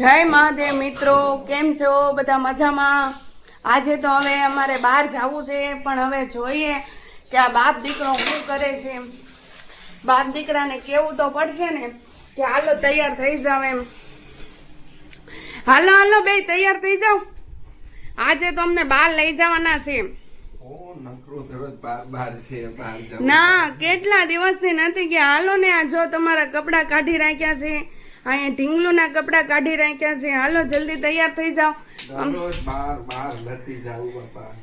જય મહાદેવ મિત્રો કેમ છો? બધા મજામાં? આજે તો હવે અમારે બહાર જવું છે પણ હવે જોઈએ કે આ બાપ દીકરો શું કરે છે. બાપ દીકરાને કેવું તો પડશે ને? કે હાલો તૈયાર થઈ જાવ એમ. હાલો હાલો બે તૈયાર થઈ જાવ. આજે તો અમને બહાર લઈ જવાના છે. ના કેટલા દિવસથી નથી ગયા. હાલો ને આ જો તમારા કપડાં કાઢી રાખ્યા છે. અહીંયા ઢીંગલુના કપડાં કાઢી રાખ્યા છે. હાલો જલ્દી તૈયાર થઈ જાઓ.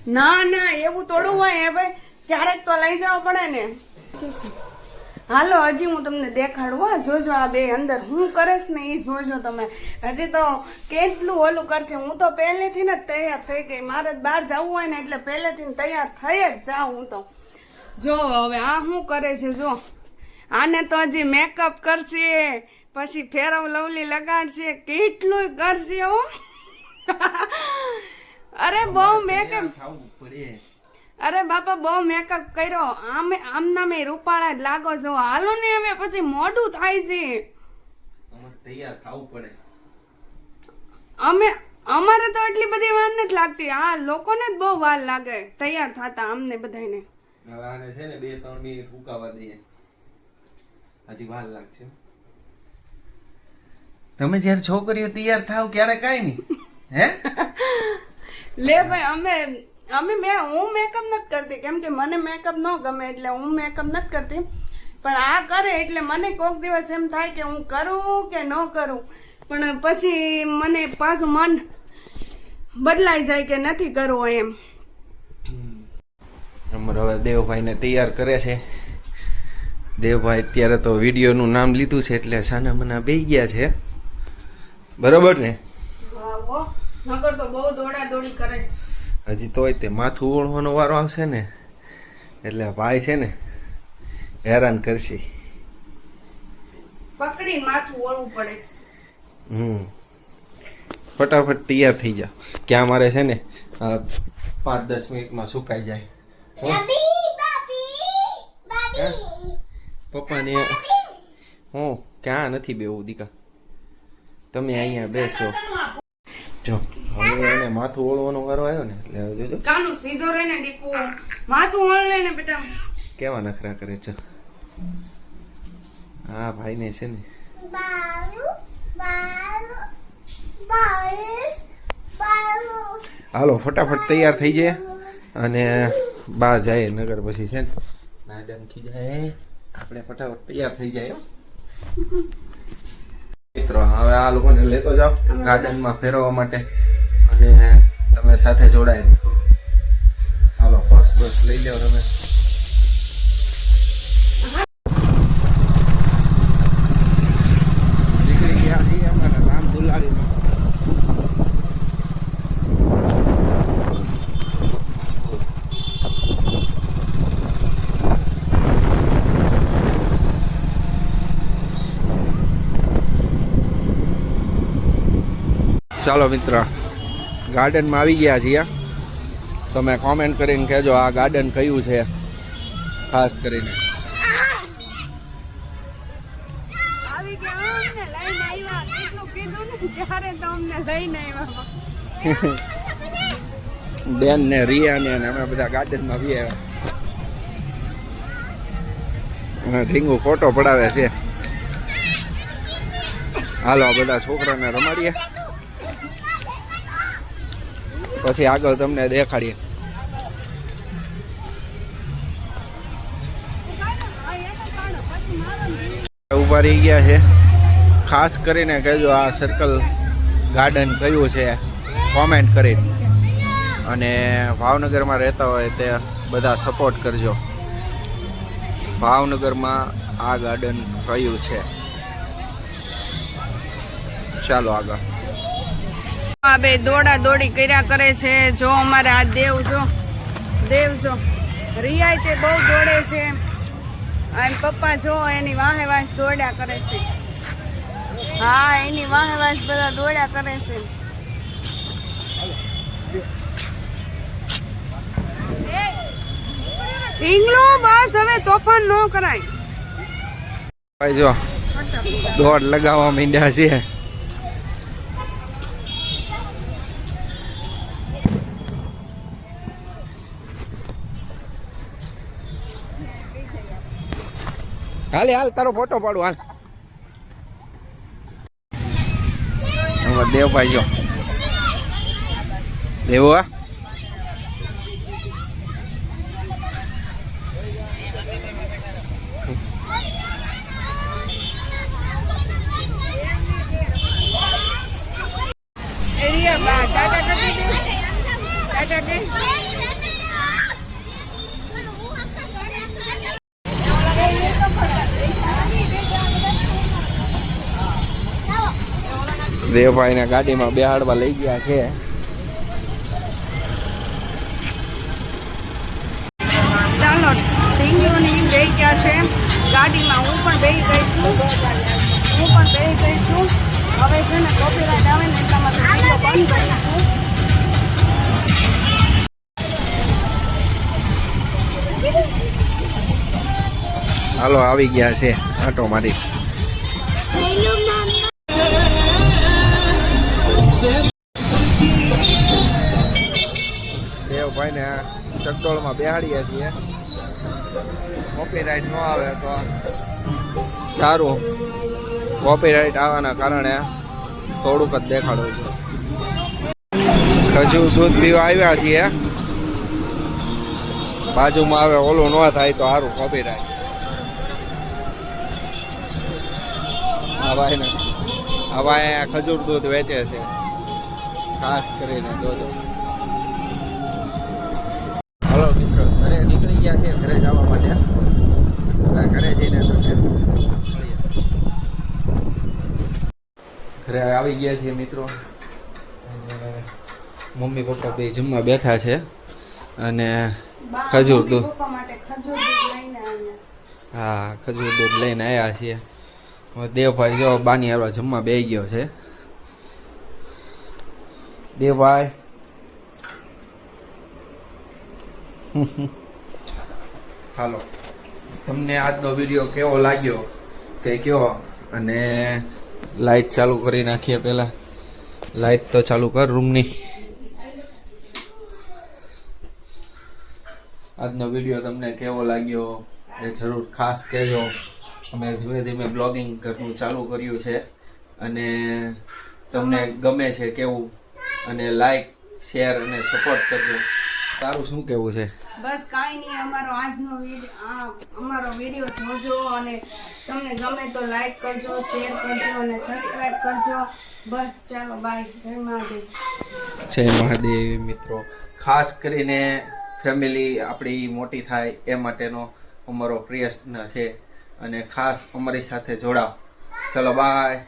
ના ના એવું થોડું હોય હે ભાઈ. ક્યારેક તો લઈ જવા પડે ને. હાલો હજી હું તમને દેખાડું. હા જોજો આ બે અંદર. હું કરીશ ને એ જોજો તમે. હજી તો કેટલું ઓલું કરશે. હું તો પહેલેથી ને જ તૈયાર થઈ ગઈ. મારે જ બહાર જવું હોય ને એટલે પહેલેથી તૈયાર થઈ જ જાઉં હું તો. જો હવે આ શું કરે છે જો. આને તો હજી મેકઅપ કરશે પછી ફેરવ લવલી લગાડશે કેટલું કરશે હો. અરે બહુ મેકઅપ અરે બાપા બહુ મેકઅપ કર્યો. આમે આમના મેં રૂપાળા જ લાગો છો. હાલો ને હવે પછી મોડું થાય છે. તૈયાર થવું પડે. અમે અમારે તો એટલી બધી વાર નથી લાગતી. આ લોકોને જ બહુ વાર લાગે. તૈયાર થતા અમને બધાને હવે આને છે ને બે ત્રણ મિનિટ ઉકાવા દઈએ. હજી વાર લાગશે. તમે જ્યારે છોકરીઓ તૈયાર થાવ ક્યારે કાંઈ નહીં. હે? લે ભાઈ અમે અમે મેં હું મેકઅપ નથી કરતી. કેમ કે મને મેકઅપ ન ગમે એટલે હું મેકઅપ નથી કરતી. પણ આ કરે એટલે મને કોક દિવસ એમ થાય કે હું કરું કે ન કરું. પણ પછી મને પાછું મન બદલાઈ જાય કે નથી કરવું એમ. અમારે હવે દેવભાઈને તૈયાર કરે છે. દેવભાઈ અત્યારે તો વિડીયોનું નામ લીધું છે એટલે સાના મના બે ગયા છે. બરોબર ને? વાવો, નકર તો બહુ દોડા દોડી કરે છે. હજી તોય તે માથું ઓળવાનો વારો આવશે ને એટલે ભાઈ છે ને હેરાન કરશે. પકડી માથું ઓળવું પડે હમ. ફટાફટ તૈયાર થઈ જા. ક્યાં મારે છે ને પાંચ દસ મિનિટમાં સુકાઈ જાય? પપ્પાને હું ક્યાં નથી બેવું દીકા? તમે અહીંયા બેસો. જો હવે એને માથું ઓળવાનો વારો આવ્યો ને એટલે હવે જોજો. કાનું સીધો રહીને દીકુ. માથું ઓળલે ને બેટા. કેવા નખરા કરે છે? હા ભાઈને છે ને. હાલો ફટાફટ તૈયાર થઈ જાય અને બહાર જાય નગર પછી છે ને? નાડન ખીજાય. આપણે ફટાફટ તૈયાર થઈ જાય. મિત્રો, હવે આ લોકોને લેતો જાઓ, ગાર્ડનમાં ફેરવવા માટે અને તમે સાથે જોડાય હાલો બસ બસ લઈ લો તમે નીકળી ગયા છીએ અમારા રામ દુલારીમાં ચાલો મિત્ર ગાર્ડનમાં આવી ગયા છીએ. તમે કોમેન્ટ કરીને કહેજો આ ગાર્ડન કયું છે ખાસ કરીને. બેન ને રિયા ને અને અમે બધા ગાર્ડનમાં બી આવ્યા ઢીંગુ ફોટો પડાવે છે. હાલો આ બધા છોકરાને રમાડીએ. પછી આગળ તમને દેખાડીએ. ઊભા રહી ગયા છે. ખાસ કરીને કહેજો આ સર્કલ ગાર્ડન કયું છે કોમેન્ટ કરીને અને ભાવનગરમાં રહેતા હોય તે બધા સપોર્ટ કરજો. ભાવનગરમાં આ ગાર્ડન કયું છે? ચાલો આગળ. આ બે દોડા દોડી કર્યા કરે છે. જો અમારે આ દેવ જો દેવ જો, રિયાય તે બહુ દોડે છે. અને પપ્પા જો એની વાહે વાસ દોડ્યા કરે છે. હા, એની વાહે વાસ બધા દોડ્યા કરે છે. ઢીંગલો બસ હવે તોફાન ન કરાય. જો, દોડ લગાવવા માંડ્યા છે. હાલે હાલ તારો ફોટો પાડું હાલ. દેવભાઈ જો. દેવા દેવભાઈને ગાડીમાં બેહાડવા લઈ ગયા છે. ચાલો બે ગયા છે. ગાડીમાં હું પણ બેસી ગઈ છું. હું પણ બેસી ગઈ છું. હવે છે ને કોપીરાઇટ આવે ને એટલા માટે વીડિયો બંધ કરીશું હાલો આવી ગયા છે. આટો મારી. ચકડોળમાં બેહાડીએ છીએ. કોપીરાઇટ ન આવે તો સારું. કોપીરાઇટ આવવાના કારણે થોડુંક જ દેખાડું છું. ખજૂર દૂધ પીવા આવ્યા છીએ. બાજુમાં આવે ઓલું ન થાય તો સારું કોપીરાઇટ ભાઈને, આ અહીંયા ખજૂર દૂધ વેચે છે. ખાસ કરીને દૂધ. ગયા છે ઘરે જવા માટે. હવે ઘરે જઈને ઘરે આવી ગયા છીએ મિત્રો. મમ્મી પપ્પા બે જમવા બેઠા છે. અને ખજૂર દૂધ. હા ખજૂર દૂધ લઈને આવ્યા છીએ. દેવભાઈ જો બાની હારવા જમવા બે ગયો છે. દેવભાઈ. હાલો. તમને આજનો વીડિયો કેવો લાગ્યો તે કયો અને લાઈટ ચાલુ કરી નાખીએ પહેલાં. લાઈટ તો ચાલુ કર રૂમની. આજનો વીડિયો તમને કેવો લાગ્યો એ જરૂર ખાસ કહેજો. અમે ધીમે ધીમે બ્લોગિંગ કરવું ચાલુ કર્યું છે અને તમને ગમે છે કેવું અને લાઈક શેર અને સપોર્ટ કરજો. તારું શું કેવું છે? બસ કાંઈ નહીં, અમારો આજનો અમારો વીડિયો જોજો અને તમને ગમે તો લાઈક કરજો શેર કરજો અને સબસ્ક્રાઈબ કરજો. બસ, ચાલો બાય જય મહાદેવ. જય મહાદેવ, મિત્રો. ખાસ કરીને ફેમિલી આપણી મોટી થાય એ માટેનો અમારો પ્રયત્ન છે અને ખાસ અમારી સાથે જોડાઓ. ચલો બાય